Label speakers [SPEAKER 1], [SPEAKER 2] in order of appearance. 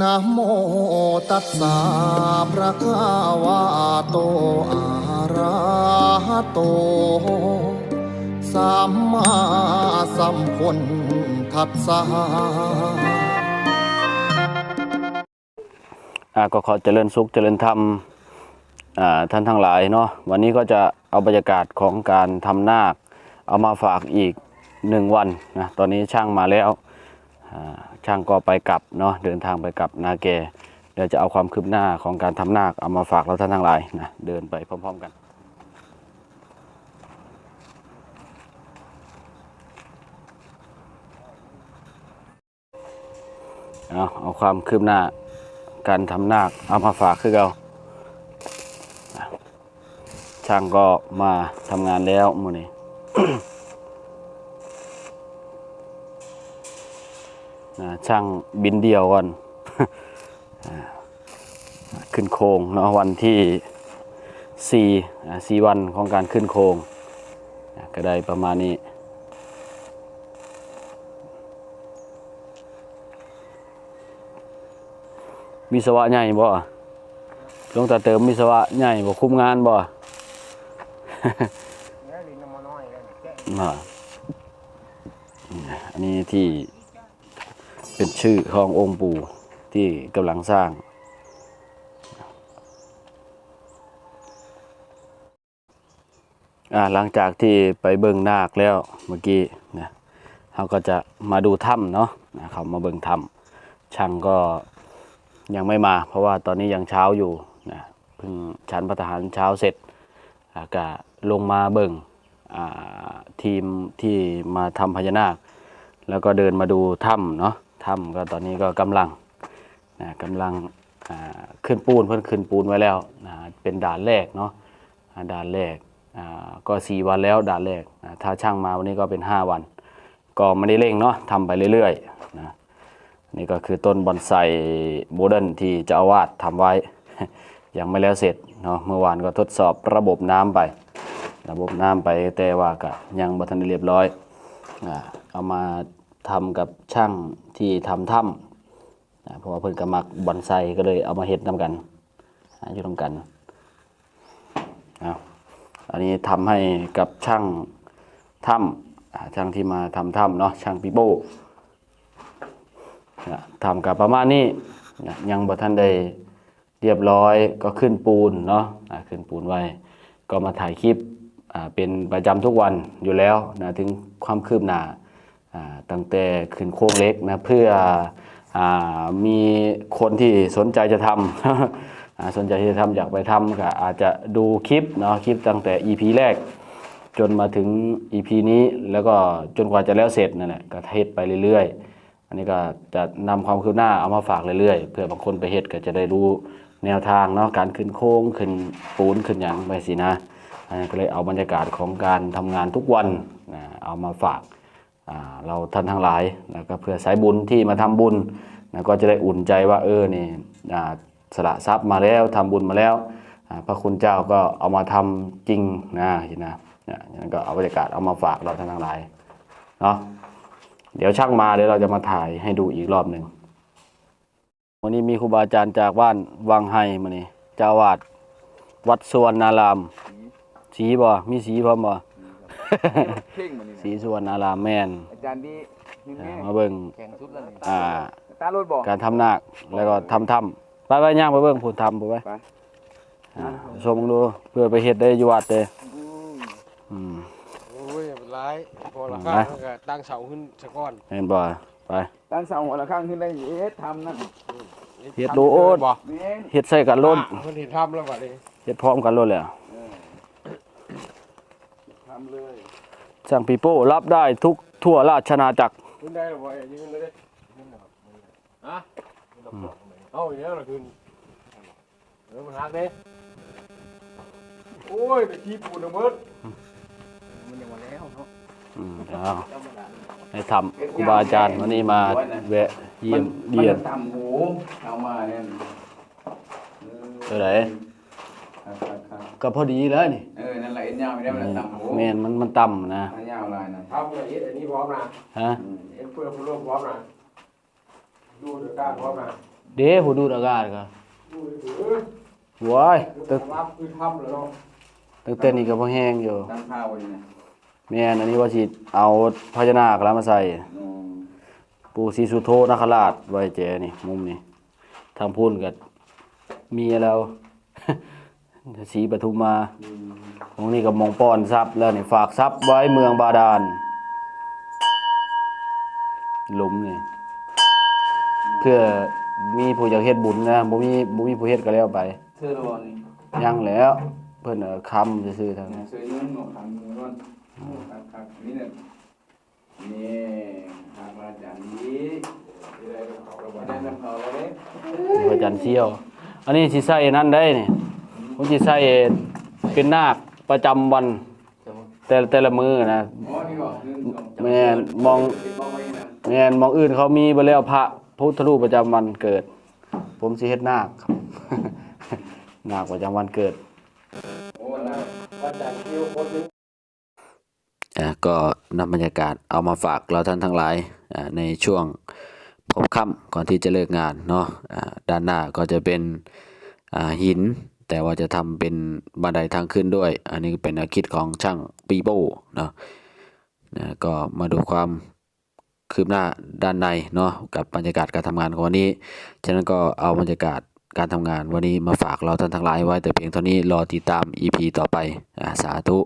[SPEAKER 1] นะโมตัสสะภะคะวะโตอะระหะโต สัมมาสัมพุทธัสสะ
[SPEAKER 2] อ่าก็ขอเจริญสุขเจริญธรรมอ่าท่านทั้งหลายเนาะวันนี้ก็จะเอาบรรยากาศของการทำนาค เอามาฝากอีกหนึ่งวันนะตอนนี้ช่างมาแล้ว ช่างก็ไปกลับเนาะเดินทางไปกลับนาแกเดี๋ยวจะเอาความคืบหน้าของการทำนาคเอามาฝากเราท่านทั้งหลายนะเดินไปพร้อม ๆ กันเอาเอาความคืบหน้าการทำนาคเอามาฝากคือเราช่างก็มาทำงานแล้วมือนี้ นะ ช่างบินเดียวก่อนอ่าขึ้นโครงเนาะวันที่สี่อ่าสี่วันของการขึ้นโครงอ่าก็ได้ประมาณนี้วิศวะใหญ่บ่หลวงตาเติมวิศวะใหญ่บ่คุมงานบ่อ่าอันนี้ที่ เป็นชื่อขององค์ปู่ที่กำลังสร้าง หลังจากที่ไปเบิ่งนาคแล้วเมื่อกี้นะเราก็จะมาดูถ้ำเนาะนะเขามาเบิ่งถ้ำช่างก็ยังไม่มา เพราะว่าตอนนี้ยังเช้าอยู่นะเพิ่งฉันพระทหารเช้าเสร็จอาก็ลงมาเบิ่งทีมที่มาทำพญานาค แล้วก็เดินมาดูถ้ำเนาะ ถ้ำก็ตอนนี้ก็กำลังนะกำลังขึ้นปูนเพิ่นขึ้นปูนไว้แล้วนะเป็นด่านแรกเนาะด่านแรกก็สี่วันแล้วด่านแรกนะถ้าช่างมาวันนี้ก็เป็นห้าวัน ก็ไม่ได้เร่งเนาะทำไปเรื่อยๆนะนี่ก็คือต้นบอนไซโมเดิร์นที่จ้าอาวาสทำไว้ ยังไม่แล้วเสร็จเนาะเมื่อวานก็ทดสอบระบบน้ำไป ระบบน้ำไปแต่ว่าก็ยังบ่ทันเรียบร้อยอ่าเอามา ทำกับช่างที่ทำถ้ำอ่าเพราะว่าเพิ่นก็มักบอนไซก็เลยเอามาเฮ็ดนํกันอยู่นํกันเอาอันนี้ทำให้กับช่างถ้ำช่างที่มาทำถ้ำเนาะช่างปีโป้นะทำกับประมาณนี้นะยังบ่ทันได้เรียบร้อยก็ขึ้นปูนเนาะขึ้นปูนไว้ ก็มาถ่ายคลิปเป็นประจำทุกวันอยู่แล้วนะถึงความคืบหน้า ตั้งแต่ขึ้นโค้งเล็กนะเพื่ออมีคนที่สนใจจะทำสนใจที่จะทำอยากไปทำก็อาจจะดูคลิปเนาะคลิปตั้งแต่ EP แรก จนมาถึง EP นี้แล้วก็จนกว่าจะแล้วเสร็จนั่นแหละก็เทศไปเรื่อยๆ อันนี้ก็จะนำความคืบหน้าเอามาฝากเรื่อยๆ เพื่อบางคนไปเฮ็ดก็จะได้รู้แนวทางเนาะการขึ้นโค้งขึ้นปูนขึ้นอย่างไปสินะอันนี้ก็เลยเอาบรรยากาศของการทำงานทุกวันนะเอามาฝาก เราท่านทั้งหลายแล้วก็เพื่อสายบุญที่มาทำบุญนะก็จะได้อุ่นใจว่าเออนี่สละทรัพย์มาแล้วทำบุญมาแล้ว พระคุณเจ้าก็เอามาทำจริงนะเห็นนะนั้นก็เอาบรรยากาศเอามาฝากเราท่านทั้งหลายเนาะเดี๋ยวช่างมาเดี๋ยวเราจะมาถ่ายให้ดูอีกรอบหนึ่งวันนี้มีครูบาอาจารย์จากบ้านวังไฮมานี่เจ้าอาวาดวัดสวนนาราม สีบ่มีสีพร้อมบ่
[SPEAKER 3] เพ่งมันนี่
[SPEAKER 2] สีสวนนารามแม่น
[SPEAKER 3] อาจารย์ดีนี่
[SPEAKER 2] อ่า
[SPEAKER 3] แม่
[SPEAKER 2] มาเบิ่ง
[SPEAKER 3] แข่งสุดแล้วนี่
[SPEAKER 2] อ่า
[SPEAKER 3] ตารถบอก
[SPEAKER 2] การทำนาคแล้วก็ทำถ้ำไปไปย่างไปเบิ่งผู้ทำไปไป
[SPEAKER 3] ไป
[SPEAKER 2] อ่าชมดูเพื่อไปเฮ็ดได้อยู่วัดเด้อืม
[SPEAKER 4] โอ้ยเป็นร้ายพอละ
[SPEAKER 2] อืม
[SPEAKER 4] ข้าง
[SPEAKER 2] นะ
[SPEAKER 4] ก็ตั้งเสาขึ้นสะก้อน
[SPEAKER 2] เห็นบ่ไป
[SPEAKER 3] ตั้งเสาหัวละข้างขึ้นได้เอ๊ะทำนั่น
[SPEAKER 2] เฮ็ดโลโอด
[SPEAKER 4] บ่
[SPEAKER 3] แม่น
[SPEAKER 2] เฮ็ดใส่กันโลด
[SPEAKER 4] อะมันเห็นทำแล้วบัดนี้
[SPEAKER 2] เฮ็ดพร้อมกันโลดแล้ว
[SPEAKER 3] ทำเลย
[SPEAKER 2] ช่างปีโป้รับได้ทุกทั่วราชอาณาจักร
[SPEAKER 4] ขึ้นได้หรือบ่อย่ายืนเลยฮะเอาอย่างนี้ละขึ้นเออมันหักเด้โอ้ยไปขี้ปูนเอาเบิด
[SPEAKER 3] มันยังมาแล้วเนาะ
[SPEAKER 2] อืมเอาให้ทำครูบาอาจารย์วันนี้มาแวะเยี่ยม
[SPEAKER 3] มัน
[SPEAKER 2] เยียน
[SPEAKER 3] มันต่ำหูเอามาเนี่ย
[SPEAKER 2] เท่าไหร่
[SPEAKER 3] ครับครับครับ
[SPEAKER 2] ก็พอดีแล้วนี่
[SPEAKER 3] ไม่ได้มันต่ำหู
[SPEAKER 2] แม่นมันมันต่ำนะ
[SPEAKER 3] อันยาวลายนั่น
[SPEAKER 4] ทำอย่างนี้อันนี้พร้อมนะ
[SPEAKER 2] ฮะ
[SPEAKER 3] อืม
[SPEAKER 4] เอ็นเพื่อผู้ร่วมพร้อมนะดูเดือดการพร้อมนะ
[SPEAKER 2] เด้ผู้ดูดอากาศก็
[SPEAKER 4] โอ้ยเอ้ย
[SPEAKER 2] ว้าย
[SPEAKER 4] ตึ
[SPEAKER 2] ตึ
[SPEAKER 4] ก
[SPEAKER 2] ก
[SPEAKER 4] รับคือทำแล้วเนาะ
[SPEAKER 2] ตึกเต้นนี่ก็บ่แห้งอยู่
[SPEAKER 3] ตั้งข้าวไว้เนี่ย
[SPEAKER 2] แม่นอันนี้ว่าสิเอาพญานาคแล้วมาใส่
[SPEAKER 3] อืม
[SPEAKER 2] ปู่ศรีสุโธนาคราชไว้แจนี่มุมนี้ทางพุ่นก็มีแล้ว ศรีปทุมมา
[SPEAKER 3] อืม
[SPEAKER 2] ตรงนี้ก็มองป้อนทรัพย์แล้วนี่ฝากทรัพย์ไว้เมืองบาดาลหลุมนี่เพื่อมีผู้อยากเฮ็ดบุญนะบ่มีบ่มีผู้เฮ็ดก็แล้วไป
[SPEAKER 3] เสื้อร้อนนี่
[SPEAKER 2] ยังแล้ว เพิ่นเอาค้ำซื่อๆทาง
[SPEAKER 3] เนี่ยเสื้อยืนหนวดทำมือร้อนครับครับนี่เนี่ยนี่หากอาจารย์นี้
[SPEAKER 4] ที่ได้เป็นเขาแล้ว
[SPEAKER 3] มา
[SPEAKER 4] บ่
[SPEAKER 3] ได้
[SPEAKER 4] ได้
[SPEAKER 3] นำเขาแล้วเด้
[SPEAKER 2] พระจันทร์เชี่ยว อันนี้สิใส่นั่นได้นี่ ผมสิใส่เป็นนาคประจำวัน แต่ละแต่ละมือนะ
[SPEAKER 3] อ๋อนี่บอกหนึ่งสอง
[SPEAKER 2] แม่นมอง
[SPEAKER 3] ติดบอกไว้นะ
[SPEAKER 2] แม่นมองอื่นเขามีบ่แล้วพระพุทธรูปประจำวันเกิด ผมสิเฮ็ดนาคครับ นาคประจำวันเกิด
[SPEAKER 3] อ้นะ
[SPEAKER 4] วันจันทร์คิวคนหนึง
[SPEAKER 2] อ่าก็นำบรรยากาศเอามาฝากเราท่านทั้งหลายอ่าในช่วงพบค่ำก่อนที่จะเลิกงานเนาะอ่าด้านหน้าก็จะเป็นอ่าหิน แต่ว่าจะทำเป็นบันไดทางขึ้นด้วย อันนี้เป็นแนวคิดของช่างปีโป้เนาะนะก็มาดูความคืบหน้าด้านในเนาะกับบรรยากาศการทำงานของวันนี้ ฉะนั้นก็เอาบรรยากาศการทำงานวันนี้มาฝากเราท่านทั้งหลายไว้แต่เพียงเท่านี้รอติดตาม EP ต่อไปอาสาธุ